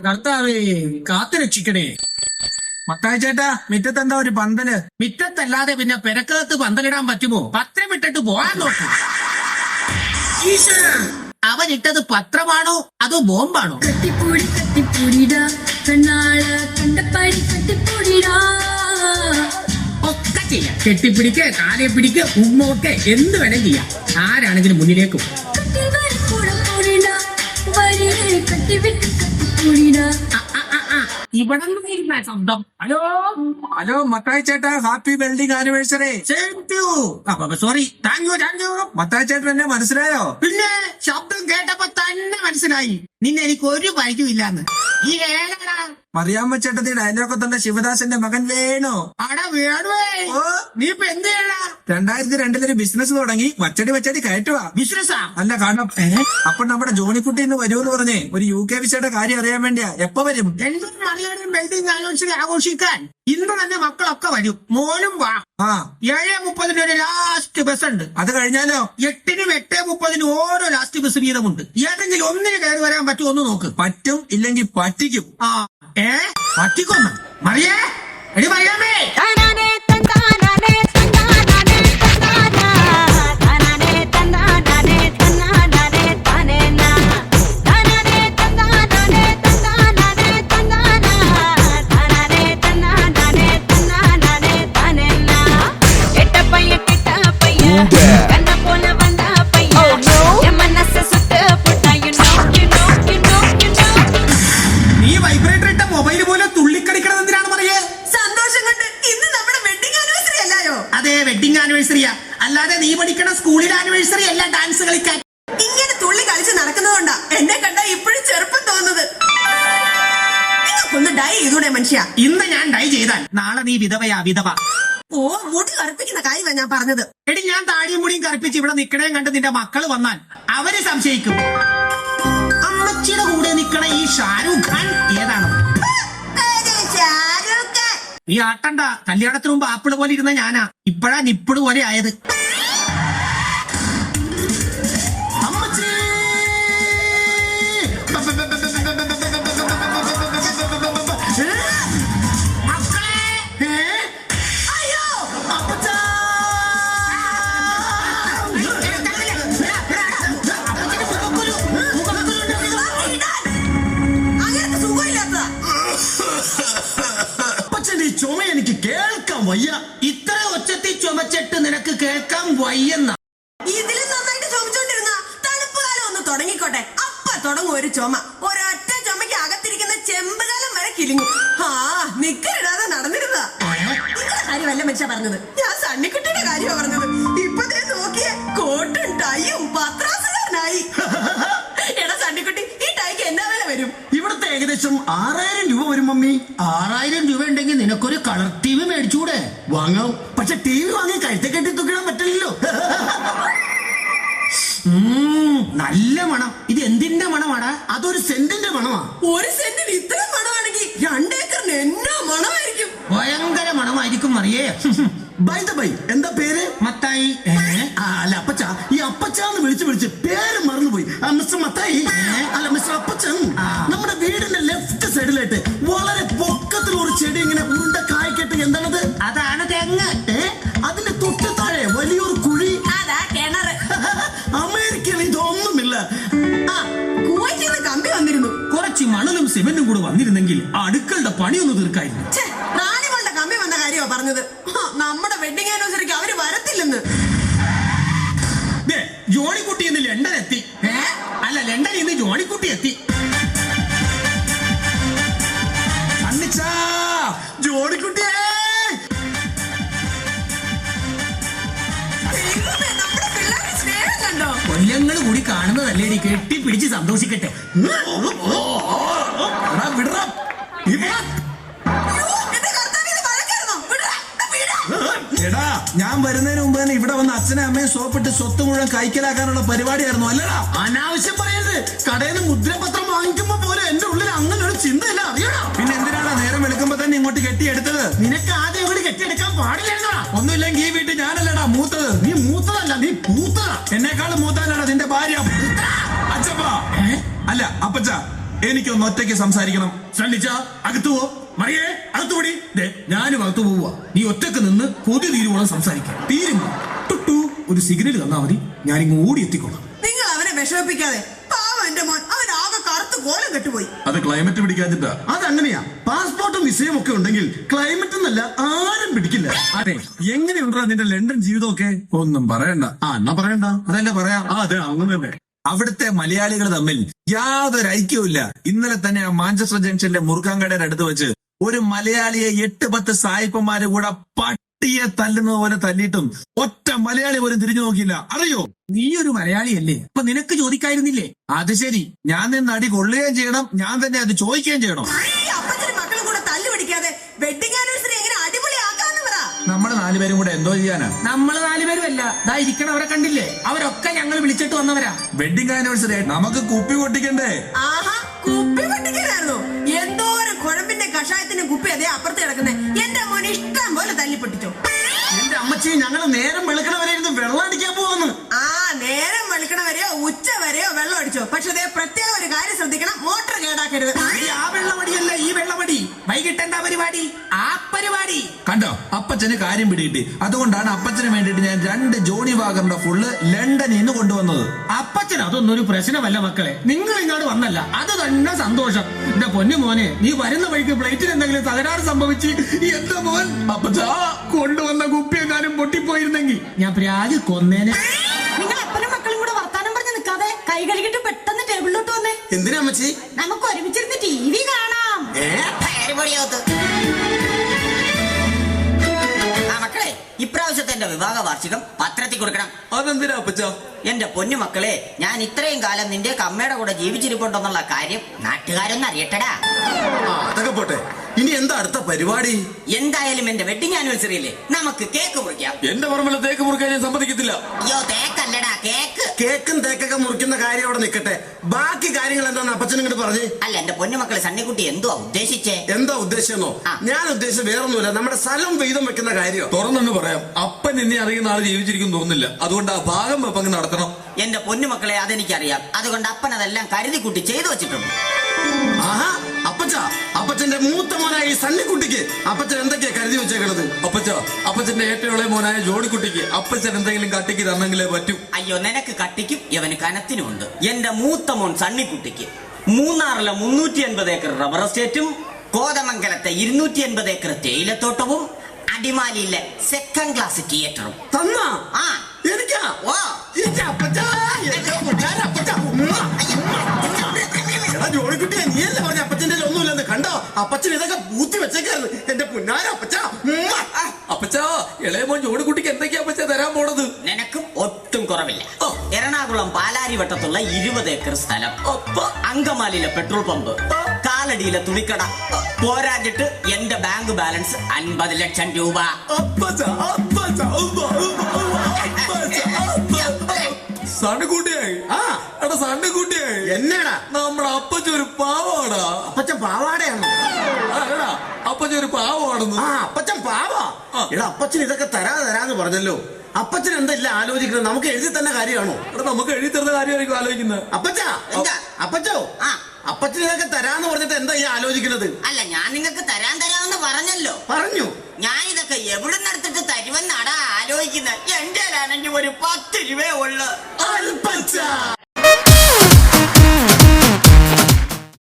കർത്താവേ കാത്തു രക്ഷിക്കണേ. മത്തായി ചേട്ടാ എന്താ ഒരു പന്തൽ? മിറ്റത്തല്ലാതെ പിന്നെ പെരക്കകത്ത് പന്തലിടാൻ പറ്റുമോ? പത്രം ഇട്ടിട്ട് പോകാൻ നോക്കും. അവൻ ഇട്ടത് പത്രമാണോ? അതോ ബോംബാണോ? കട്ടിപ്പൂടി കട്ടിപ്പൂടിടാ കണ്ണാള കണ്ടപ്പാടി കട്ടിപ്പൂടിടാ ഒക്കെ ചെയ്യാം. കെട്ടിപ്പിടിക്ക് കാലെ പിടിക്ക് ഉമ്മൊക്കെ എന്ത് വേണം ചെയ്യാം. ആരാണെങ്കിലും മുന്നിലേക്കും കട്ടി വരക്കൂട പൂടിടാ വരിയെ കട്ടിവിട്ട് കട്ടിപ്പൂടിടാ ഇവിടെ നിന്ന് ശബ്ദം ഹലോ? ഹലോ മത്തായി ചേട്ടാ happy wedding anniversary. Sorry thank you thank you Mathai ചേട്ടൻ എന്നെ മനസ്സിലായോ? പിന്നെ ശബ്ദം കേട്ടപ്പോ തന്നെ മനസ്സിലായി. നിന്നെ എനിക്ക് ഒരു പരിചയം ഇല്ലാന്ന്. ഈ ഏതാടാ മറിയാമ്മ ചേട്ടത്തി ഡയലോഗ് തന്നെ ശിവദാസന്റെ മകൻ വേണു? അടാ വേണുവേ. നീ ഇപ്പൊ എന്ത് ചെയ്യണ രണ്ടായിരത്തി രണ്ടിലൊരു ബിസിനസ് തുടങ്ങി. വച്ചടി വച്ചടി കയറ്റുവാ ബിസിനസ്സാ അല്ല കാരണം അപ്പൊ നമ്മുടെ ജോണിക്കുട്ടി ഇന്ന് വരുമെന്ന് പറഞ്ഞേ ഒരു യു കെ വിസയുടെ കാര്യം അറിയാൻ വേണ്ടിയാ. എപ്പോ വരും? ആഘോഷിക്കാൻ. ഇന്ന് തന്നെ മക്കളൊക്കെ വരും. മോനും വാ. ആ. ഏഴ് മുപ്പതിന് ഒരു ലാസ്റ്റ് ബസ് ഉണ്ട്. അത് കഴിഞ്ഞാലോ? എട്ടിനും എട്ട് മുപ്പതിനും ഓരോ ലാസ്റ്റ് ബസ് വീതമുണ്ട്. ഏതെങ്കിലും ഒന്നിന് കയറി വരാൻ പറ്റുമോ ഒന്ന് നോക്ക്. പറ്റും ഇല്ലെങ്കിൽ പറ്റിക്കും. ആ. ഏ? പറ്റിക്കൊന്നും. മറിയേ? എടി മറിയാമേ മനുഷ്യ ഇന്ന് ഞാൻ ഡൈ ചെയ്താൽ നാളെ നീ വിധവയാ വിധവ. ഓ മുടി കറുപ്പിക്കുന്ന കാര്യമാണ് ഞാൻ പറഞ്ഞത്. എടി ഞാൻ താടിയും മുടിയും കറുപ്പിച്ച് ഇവിടെ നിക്കണേം കണ്ട് നിന്റെ മക്കൾ വന്നാൽ അവർ സംശയിക്കും. അമ്മച്ചിയുടെ കൂടെ നിക്കണ ഈ ഷാരൂഖ് ഖാൻ ഏതാണ്. നീ ആട്ടണ്ട. കല്യാണത്തിന് മുമ്പ് ആപ്പിൾ പോലെ ഇരുന്ന ഞാനാ. ഇപ്പഴാ നിപ്പിൾ പോലെ ആയത്. ഈ ചുമ എനിക്ക് കേൾക്കാൻ വയ്യ. ഇത്ര ഒച്ചത്തിൽ ചുമച്ചിട്ട് നിനക്ക് കേൾക്കാൻ വയ്യെന്ന. ഇതിലും നന്നായിട്ട് ചുമച്ചോണ്ടിരുന്ന തണുപ്പ് കാലം ഒന്ന് തുടങ്ങിക്കോട്ടെ. അപ്പ തുടങ്ങും ഒരു ചുമ. ഒരൊറ്റ ചുമയ്ക്ക് അകത്തിരിക്കുന്ന ചെമ്പുകാലം വരെ കിളിങ്ങും ആ നിക്കരിടാതെ നടന്നിരുന്ന നിങ്ങളുടെ കാര്യമല്ല മനുഷ്യ പറഞ്ഞത്. ഞാൻ സണ്ണിക്കുട്ടിയുടെ കാര്യമാണ് പറഞ്ഞത്. ഇപ്പൊ നോക്കിയേ കോട്ടും ടൈയും പത്രാസുകാരനായി. എടാ സണ്ണിക്കുട്ടി ഈ ടൈക്ക് എന്നാ വില വരും? ഏകദേശം ആറായിരം രൂപ വരും മമ്മി. ആറായിരം രൂപ ഉണ്ടെങ്കിൽ നിനക്കൊരു കളർ ടി വി മേടിച്ചൂടെ വാങ്ങാം. പക്ഷെ ടി വി വാങ്ങി കഴുത്തെ കെട്ടി തൂക്കിടാൻ പറ്റില്ലല്ലോ. നല്ല മണം. ഇത് എന്തിന്റെ മണമാടാ? അതൊരു സെന്റിന്റെ മണമാ. ഒരു സെന്റിന് ഇത്ര മണമാണെങ്കിൽ രണ്ടേക്കറിന് എന്നാ മണമായിരിക്കും? ഭയങ്കര മണമായിരിക്കും മറിയേ. ബൈ ദ ബൈ എന്താ പേര്? മത്തായി. അല്ല അപ്പച്ച. ഈ അപ്പച്ചാന്ന് വിളിച്ച് വിളിച്ച് പേര് മിസ്റ്റർ മത്തായി അല്ല മിസ്റ്റർ അപ്പച്ചൻ നമ്മുടെ വീടിന്റെ ലെഫ്റ്റ് സൈഡിലായിട്ട് വളരെ പൊക്കത്തിൽ ഒരു ചെടി ഇങ്ങനെ ഉണ്ട കായ്ക്കട്ടെ എന്താണത്? അതാണ് തെങ്ങ്. അതിന്റെ തൊട്ട് താഴെ വലിയൊരു കുഴി. അതാ കിണറ്. അമേരിക്കയിൽ ഇതൊന്നുമില്ല. കുവൈറ്റിൽ കമ്പി വന്നിരുന്നു. കുറച്ച് മണലും സിമെന്റും കൂടെ വന്നിരുന്നെങ്കിൽ അടുക്കളുടെ പണിയൊന്ന് തീർക്കായിരുന്നു. ഛെ, റാണിമോളുടെ കമ്പി വന്ന കാര്യമാ പറഞ്ഞത്. നമ്മുടെ വെഡിങ് ആനിവേഴ്സറിക്ക് അവർ വരത്തില്ലെന്ന്. ജോണിക്കുട്ടി ഇന്ന് ലണ്ടൻ എത്തി അല്ല ലണ്ടൻ ഇന്ന് ജോണിക്കുട്ടി എത്തി. കൊല്ലങ്ങൾ കൂടി കാണുന്നതല്ലേടി കെട്ടിപ്പിടിച്ച് സന്തോഷിക്കട്ടെ. വിടറ. ഇവിടെ. ഇവ- ഇവിടെ വന്ന് അച്ഛനെ അമ്മയും സോപ്പിട്ട് സ്വത്ത് മുഴുവൻ കൈക്കലാക്കാനുള്ള പരിപാടിയായിരുന്നു അല്ലടാ? അനാവശ്യം പറയരുത്. കടയിൽ നിന്ന് മുദ്രപത്രം വാങ്ങിക്കുമ്പോ പോലെ എന്റെ ഉള്ളിൽ അങ്ങനെ ഒരു ചിന്തയില്ല അറിയണോ പിന്നെ എന്തിനാണ് നേരം വെളുക്കുമ്പോ തന്നെ ഇങ്ങോട്ട് കെട്ടിയെടുത്തത്? നിനക്ക് ആദ്യം ഇവിടെ കെട്ടിയെടുക്കാൻ പാടില്ലായിരുന്നോടാ. ഒന്നുമില്ലെങ്കിൽ ഈ വീട്ടിൽ ഞാനല്ലടാ മൂത്തത്. നീ മൂത്തതല്ല നീ പൂത്തതാ. എന്നെക്കാളും മൂത്താനാണ് നിന്റെ ഭാര്യ. അച്ഛപ്പാ. അല്ല അപ്പച്ച എനിക്കൊന്ന് ഒറ്റയ്ക്ക് സംസാരിക്കണം. സണ്ണിച്ച അകത്തു പോ മറിയേ അകത്തുപടി ദേ, ഞാനും അകത്തു പോവുക നീ ഒറ്റയ്ക്ക് നിന്ന് കൊതി തീരുവോളം സംസാരിക്കാം. തീരുമ്പോ ടുട്ടു ഒരു സിഗ്നൽ തന്നാ മതി. ഞാനിങ്ങ് ഓടി എത്തിക്കോളാം. നിങ്ങൾ അവനെ വിഷമിപ്പിക്കാതെ പാവം എന്റെ മോൻ അവൻ ആകെ കറുത്ത് കോലം കെട്ടുപോയി. അത് ക്ലൈമറ്റ് പിടിക്കാഞ്ഞിട്ടാ. അതങ്ങനെയാ. പാസ്പോർട്ടും വിസയും ഒക്കെ ഉണ്ടെങ്കിൽ ക്ലൈമറ്റ് എന്നല്ല ആരും പിടിക്കില്ല. അതെ എങ്ങനെയുണ്ടോ നിന്റെ ലണ്ടൻ ജീവിതമൊക്കെ? ഒന്നും പറയണ്ട. ആ എന്നാ പറയണ്ട. അതല്ല പറയാ? ആ അതെ അങ്ങനെ തന്നെ. അവിടുത്തെ മലയാളികൾ തമ്മിൽ യാതൊരു ഐക്യവുമില്ല. ഇന്നലെ തന്നെ ആ മാഞ്ചസ്റ്റർ ജംഗ്ഷനിലെ മുറുക്കാങ്കടയുടെ അടുത്ത് വെച്ച് ഒരു മലയാളിയെ എട്ട് പത്ത് സായിപ്പന്മാര് കൂടെ പട്ടിയെ തല്ലുന്നത് പോലെ തല്ലിയിട്ടും ഒറ്റ മലയാളി പോലും തിരിഞ്ഞു നോക്കിയില്ല. അറിയോ? നീ ഒരു മലയാളിയല്ലേ? അപ്പൊ നിനക്ക് ചോദിക്കായിരുന്നില്ലേ? അത് ശരി. ഞാൻ നിന്ന് അടി കൊള്ളുകയും ചെയ്യണം. ഞാൻ തന്നെ അത് ചോദിക്കുകയും ചെയ്യണം. നമ്മൾ നാലുപേരും കൂടെ എന്തോ ചെയ്യാനാ? നമ്മൾ നാലുപേരുമല്ല ദാ ഇരിക്കണവരെ കണ്ടില്ലേ? അവരൊക്കെ ഞങ്ങൾ വിളിച്ചിട്ട് വന്നവരാ. വെഡിങ് ആനിവേഴ്സറി നമുക്ക് കുപ്പി പൊട്ടിക്കണ്ടേ? ആഹാ കുപ്പി കുഴമ്പിന്റെ കഷായത്തിന്റെ കുപ്പി അതേ അപ്പുറത്ത് കിടക്കുന്നത് എന്റെ മോൻ ഇഷ്ടം പോലെ തല്ലിപ്പൊട്ടിച്ചു. എന്റെ അമ്മച്ചി ഞങ്ങൾ നേരം വെളുക്കണ വരെ ഇരുന്ന് വെള്ളം അടിക്കാൻ പോകുന്നു. ആ നേരം വെളുക്കണ വരെയോ ഉച്ച വരെയോ വെള്ളം അടിച്ചോ. പക്ഷെ അതേ പ്രത്യേക ഒരു കാര്യം ശ്രദ്ധിക്കണം. മോട്ടർ കേടാക്കരുത്. കണ്ടോ? അപ്പച്ചന് കാര്യം പിടികിട്ടി. അതുകൊണ്ടാണ് അപ്പച്ചന് വേണ്ടിട്ട് ഞാൻ രണ്ട് ജോണി വാഗറിന്റെ ഫുള്ള് ലണ്ടനിൽ നിന്ന് കൊണ്ടുവന്നത്. അപ്പച്ചൻ അതൊന്നും ഒരു പ്രശ്നമല്ല മക്കളെ. നിങ്ങൾ ഇങ്ങോട്ട് വന്നല്ല. അത് തന്നെ സന്തോഷം. എന്റെ പൊന്നു മോനെ നീ വരുന്ന വഴിക്ക് പ്ലേറ്റിൽ എന്തെങ്കിലും തകരാറ് സംഭവിച്ച് എന്താ മോൻ? അപ്പച്ച കൊണ്ടുവന്ന കുപ്പി എങ്ങാനും പൊട്ടിപ്പോയിരുന്നെങ്കിൽ. ഞാൻ പ്രാഗ് കൊന്നേനെ. നിങ്ങൾ അപ്പനും മക്കളും കൂടെ വർത്താനം പറഞ്ഞ് നിൽക്കാതെ കൈ കഴുകിട്ട് പെട്ടെന്ന് ടേബിളിലോട്ട് വന്നേ. എന്തിനാ അമ്മച്ചി? നമുക്ക് ഒരുമിച്ചിരുന്ന് ടി വി എന്റെ വിവാഹ വാർഷികം പത്രത്തിൽ കൊടുക്കണം. അതെന്തിനാ അപ്പച്ച എന്റെ പൊന്നുമക്കളെ ഞാൻ ഇത്രയും കാലം നിന്റെ അമ്മയുടെ കൂടെ ജീവിച്ചിരിപ്പുണ്ടെന്നുള്ള കാര്യം നാട്ടുകാരൊന്നും അറിയട്ടടാ. അതൊക്കെ പോട്ടെ. എന്താ അടുത്ത പരിപാടി? എന്തായാലും എന്റെ വെഡിങ് ആനിവേഴ്സറി അല്ലേ നമുക്ക് കേക്ക് മുറിക്കാം. എന്റെ പറമ്പിൽ തേക്ക് മുറിക്കാൻ ഞാൻ സമ്മതിക്കത്തില്ല. അയ്യോ തേക്കല്ലടാ കേക്ക് കേക്കും തേക്കൊക്കെ മുറിക്കുന്ന കാര്യം അവിടെ നിൽക്കട്ടെ ബാക്കി കാര്യങ്ങൾ എന്താന്ന് അപ്പച്ചൻ ഇങ്ങോട്ട് പറഞ്ഞു. അല്ല എന്റെ പൊന്നുമക്കളെ സണ്ണിക്കുട്ടി എന്തുവാ ഉദ്ദേശിച്ചേ? എന്താ ഉദ്ദേശമെന്നോ ആ. ഞാൻ ഉദ്ദേശിച്ചത് വേറൊന്നുമില്ല നമ്മുടെ സ്ഥലം വീതം വെക്കുന്ന കാര്യം. തുറന്നു പറയാം. അപ്പൻ എന്നെ അറിയുന്ന ആൾ ജീവിച്ചിരിക്കും തോന്നുന്നില്ല. അതുകൊണ്ട് ആ ഭാഗം വെപ്പങ്ങ് നടത്തണം. എന്റെ പൊന്നുമക്കളെ അതെനിക്കറിയാം. അതുകൊണ്ട് അപ്പൻ അതെല്ലാം കരുതി കൂട്ടി ചെയ്തു വെച്ചിട്ടുണ്ട്. ആഹാ അപ്പച്ച അപ്പച്ചന്റെ മൂത്ത മോനായ ഈ സണ്ണിക്കുട്ടിക്ക് അപ്പച്ചൻ എന്തൊക്കെയാ കരുതി വെച്ചേക്കണത്? അപ്പച്ച അപ്പച്ചന്റെ ഏറ്റവും ഇളയ മോനായ ജോഡിക്കുട്ടിക്ക് അപ്പച്ചൻ എന്തെങ്കിലും കട്ടിക്ക് തന്നെങ്കിലേ പറ്റൂ. അയ്യോ നിനക്ക് കട്ടിക്കും ഇവന് കനത്തിനുമുണ്ട് എന്റെ മൂത്ത മോൻ സണ്ണിക്കുട്ടിക്ക് മൂന്നാറിലെ മുന്നൂറ്റി അൻപത് ഏക്കർ റബ്ബർ എസ്റ്റേറ്റും കോതമംഗലത്തെ ഇരുന്നൂറ്റി അൻപത് ഏക്കർ തേയിലത്തോട്ടവും അടിമാലിയിലെ സെക്കൻഡ് ക്ലാസ് തിയേറ്ററും തന്നാ? ആ. എനിക്കാ? ഓ. അപ്പച്ചൻ ഇതൊക്കെ പൂത്തി വെച്ചേക്കായിരുന്നു. എന്റെ പുന്നാര അപ്പച്ച. അപ്പച്ച എന്തൊക്കെയാ അപ്പച്ച തരാൻ പോണത്? നിനക്കും ഒട്ടും കുറവില്ല. എറണാകുളം പാലാരിവട്ടത്തുള്ള ഇരുപത് ഏക്കർ സ്ഥലം. അങ്കമാലിയിലെ പെട്രോൾ പമ്പ്. കാലടിയിലെ തുണിക്കട. പോരാഞ്ഞിട്ട് എന്റെ ബാങ്ക് ബാലൻസ് അൻപത് ലക്ഷം രൂപ. സണുകൂട്ടിയായി. ആ. എടാ സണ്ണുകുട്ടിയായി എന്നാടാ? നമ്മുടെ അപ്പച്ച ഒരു പാവാടാ. അപ്പച്ചൻ പാവാടയാണ്? അല്ലടാ അപ്പച്ച ഒരു പാവാണെന്ന്. ആ അപ്പച്ചൻ പാവാ? എടാ അപ്പച്ചൻ ഇതൊക്കെ തരാ തരാന്ന് പറഞ്ഞല്ലോ. അപ്പച്ചൻ എന്തല്ല ആലോചിക്കുന്നത്? നമുക്ക് എഴുതി തന്നെ കാര്യമാണോ? എടാ നമുക്ക് എഴുതി തരുന്ന കാര്യമായിരിക്കും ആലോചിക്കുന്നത്. അപ്പച്ച എന്താ? അപ്പച്ചോ? ആ. അപ്പച്ചൻ ഇതൊക്കെ തരാന്ന് പറഞ്ഞിട്ട് എന്താ ഈ ആലോചിക്കുന്നത്? അല്ല ഞാൻ നിങ്ങൾക്ക് തരാൻ തരാമെന്ന് പറഞ്ഞല്ലോ. പറഞ്ഞു. ഞാൻ ഇതൊക്കെ എവിടെ നിന്നെടുത്തിട്ട് തരുമെന്നാടാ ആലോചിക്കുന്നത്? എന്റെ ഒരു പത്ത് രൂപ ഉള്ളു. അൽപ്പച്ച